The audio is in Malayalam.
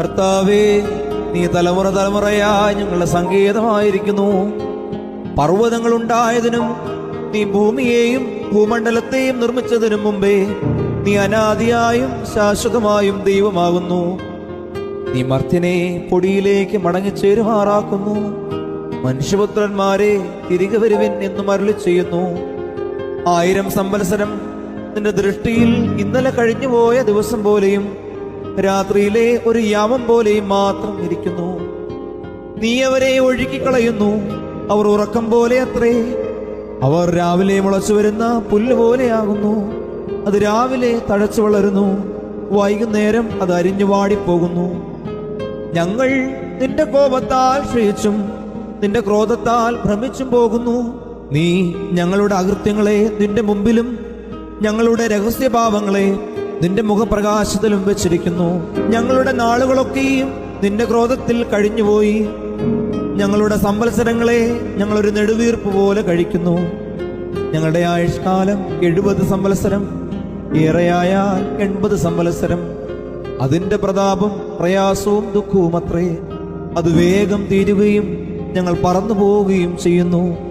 കർത്താവേ നീ തലമുറ തലമുറയാ ഞങ്ങളുടെ സങ്കേതമായിരിക്കുന്നു. പർവതങ്ങൾ ഉണ്ടായതിനും നീ ഭൂമിയെയും ഭൂമണ്ഡലത്തെയും നിർമ്മിച്ചതിനും മുമ്പേ നീ അനാദിയായും ശാശ്വതമായും ദൈവമാകുന്നു. നീ മർത്തിനെ പൊടിയിലേക്ക് മടങ്ങിച്ചേരുമാറാക്കുന്നു. മനുഷ്യപുത്രന്മാരെ തിരികെ വരുവിൻ എന്നും അരുളി ചെയ്യുന്നു. ആയിരം സംവത്സരം നിന്റെ ദൃഷ്ടിയിൽ ഇന്നലെ കഴിഞ്ഞുപോയ ദിവസം പോലെയും രാത്രിയിലെ ഒരു യാമം പോലെ മാത്രം ഇരിക്കുന്നു. നീ അവരെ ഒഴുക്കിക്കളയുന്നു. അവർ ഉറക്കം പോലെ അത്രേ. അവർ രാവിലെ മുളച്ചു വരുന്ന പുല്ല് പോലെയാകുന്നു അത് രാവിലെ തഴച്ചു വളരുന്നു. വൈകുന്നേരം അത് അരിഞ്ഞു വാടിപ്പോകുന്നു. ഞങ്ങൾ നിന്റെ കോപത്താൽ ക്ഷയിച്ചും നിന്റെ ക്രോധത്താൽ ഭ്രമിച്ചും പോകുന്നു. നീ ഞങ്ങളുടെ അകൃത്യങ്ങളെ നിന്റെ മുമ്പിലും ഞങ്ങളുടെ രഹസ്യഭാവങ്ങളെ നിന്റെ മുഖപ്രകാശത്തിലും വെച്ചിരിക്കുന്നു. ഞങ്ങളുടെ നാളുകളൊക്കെയും നിന്റെ ക്രോധത്തിൽ കഴിഞ്ഞുപോയി. ഞങ്ങളുടെ സംവത്സരങ്ങളെ ഞങ്ങളൊരു നെടുവീർപ്പ് പോലെ കഴിക്കുന്നു. ഞങ്ങളുടെ ആയുഷ്കാലം എഴുപത് സംവത്സരം ഏറെയായാൽ എൺപത് സംവത്സരം. അതിന്റെ പ്രതാപം പ്രയാസവും ദുഃഖവും അത്രേ അത് വേഗം തീരുകയും ഞങ്ങൾ പറന്നു പോവുകയും ചെയ്യുന്നു.